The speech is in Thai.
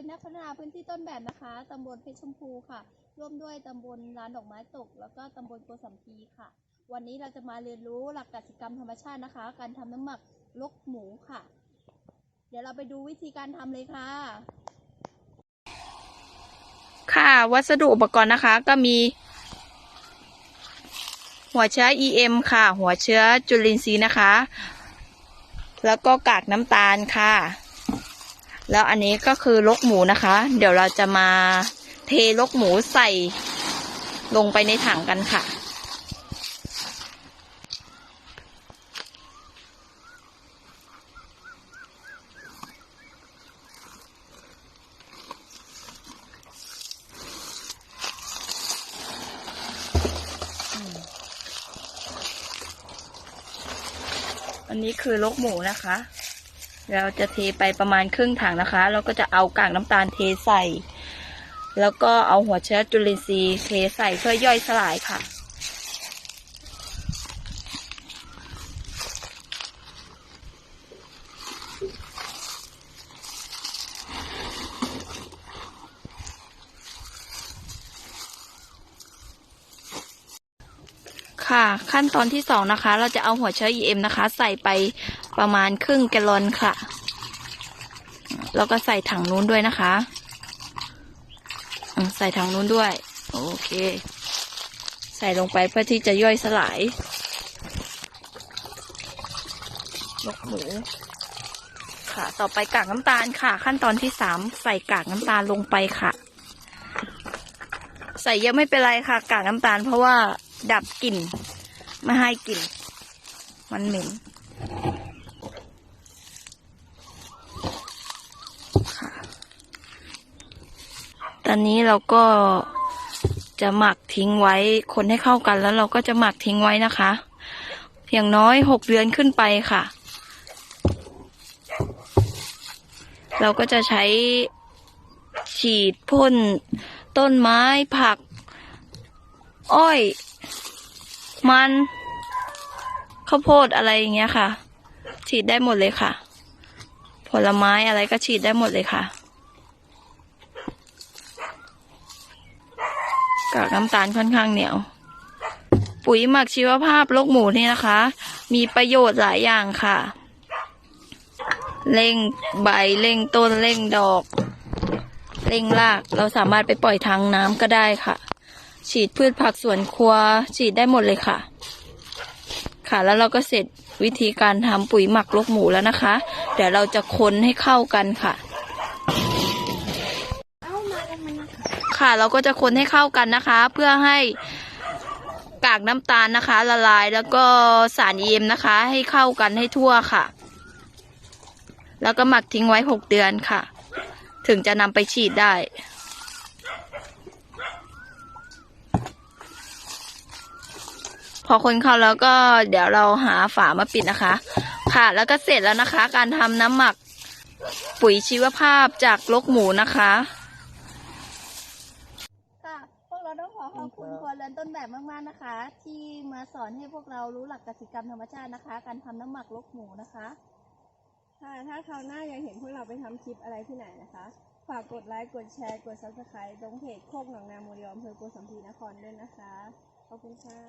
เป็นนักพัฒนาพื้นที่ต้นแบบนะคะตำบลเพชรชมพูค่ะ ร่วมด้วยตำบลร้านดอกไม้ตก แล้วก็ตำบลโกสัมพีค่ะ วันนี้เราจะมาเรียนรู้หลักกสิกรรมธรรมชาตินะคะ การทำน้ำหมักลกหมูค่ะ เดี๋ยวเราไปดูวิธีการทำเลยค่ะ ค่ะวัสดุอุปกรณ์นะคะก็มี หัวเชื้อ EM ค่ะ หัวเชื้อจุลินทรีย์นะคะ แล้วก็กากน้ำตาลค่ะ แล้วอันนี้ก็คือลกหมูนะคะ เดี๋ยวเราจะมาเทลกหมูใส่ลงไปในถังกันค่ะ อันนี้คือลกหมูนะคะ เราจะเทไปประมาณครึ่งถังนะคะแล้วก็จะเอากากน้ำตาลเทใส่ แล้วก็เอาหัวเชื้อจุลินทรีย์เทใส่เพื่อย่อยสลายค่ะ ค่ะ ขั้นตอนที่สองนะคะ เราจะเอาหัวเชื้อ EM นะคะ ใส่ไปประมาณครึ่งแกลลอนค่ะ แล้วก็ใส่ถังนู้นด้วยนะคะใส่ถังนู้นด้วย โอเค ใส่ลงไปเพื่อที่จะย่อยสลายลกหมูค่ะ ต่อไปกากน้ำตาลค่ะ ขั้นตอนที่สามใส่กากน้ำตาลลงไปค่ะ ใส่เยอะไม่เป็นไรค่ะ กากน้ำตาลเพราะว่า ดับกลิ่นไม่ให้กลิ่น มันเหม็นค่ะตอนนี้เราก็จะหมักทิ้งไว้คนให้เข้ากันแล้วเราก็จะหมักทิ้งไว้นะคะเพียงน้อยหกเดือนขึ้นไปค่ะ เราก็จะใช้ฉีดพ่นต้นไม้ผัก อ้อย มันข้าวโพดอะไรอย่างเงี้ยค่ะ ฉีดได้หมดเลยค่ะ ผลไม้อะไรก็ฉีดได้หมดเลยค่ะกากน้ำตาลค่อนข้างเหนียว ปุ๋ยหมักชีวภาพลกหมูนี่นะคะ มีประโยชน์หลายอย่างค่ะ เร่งใบเร่งต้นเร่งดอก เร่งรากเราสามารถไปปล่อยทางน้ำก็ได้ค่ะ ฉีดพืชผักสวนครัว ฉีดได้หมดเลยค่ะ ค่ะแล้วเราก็เสร็จวิธีการทำปุ๋ยหมักลกหมูแล้วนะคะ เดี๋ยวเราจะคนให้เข้ากันค่ะ ค่ะเราก็จะคนให้เข้ากันนะคะ เพื่อให้กากน้ำตาลนะคะ ละลายแล้วก็สารเอ็มนะคะ ให้เข้ากันให้ทั่วค่ะ แล้วก็หมักทิ้งไว้หกเดือนค่ะ ถึงจะนำไปฉีดได้ อคนเข้าแล้วก็เดี๋ยวเราหาฝามาปิดนะคะ ค่ะ แล้วก็เสร็จแล้วนะคะ การทำน้ำหมักปุ๋ยชีวภาพจากลกหมูนะคะค่ะพวกเราต้องขอขอบคุณครัวเรือนต้นแบบมากๆนะคะ ที่มาสอนให้พวกเรารู้หลักกสิกรรมธรรมชาตินะคะ การทำน้ำหมักลกหมูนะคะค่ะถ้าคราวหน้ายังเห็นพวกเราไปทำคลิปอะไรที่ไหนนะคะ ฝากกดไลค์ กดแชร์ กด subscribe ตรงเพจโคกหนองนาโมเดลอำเภอโกสัมพีนครด้วยนะคะ ขอบคุณค่ะ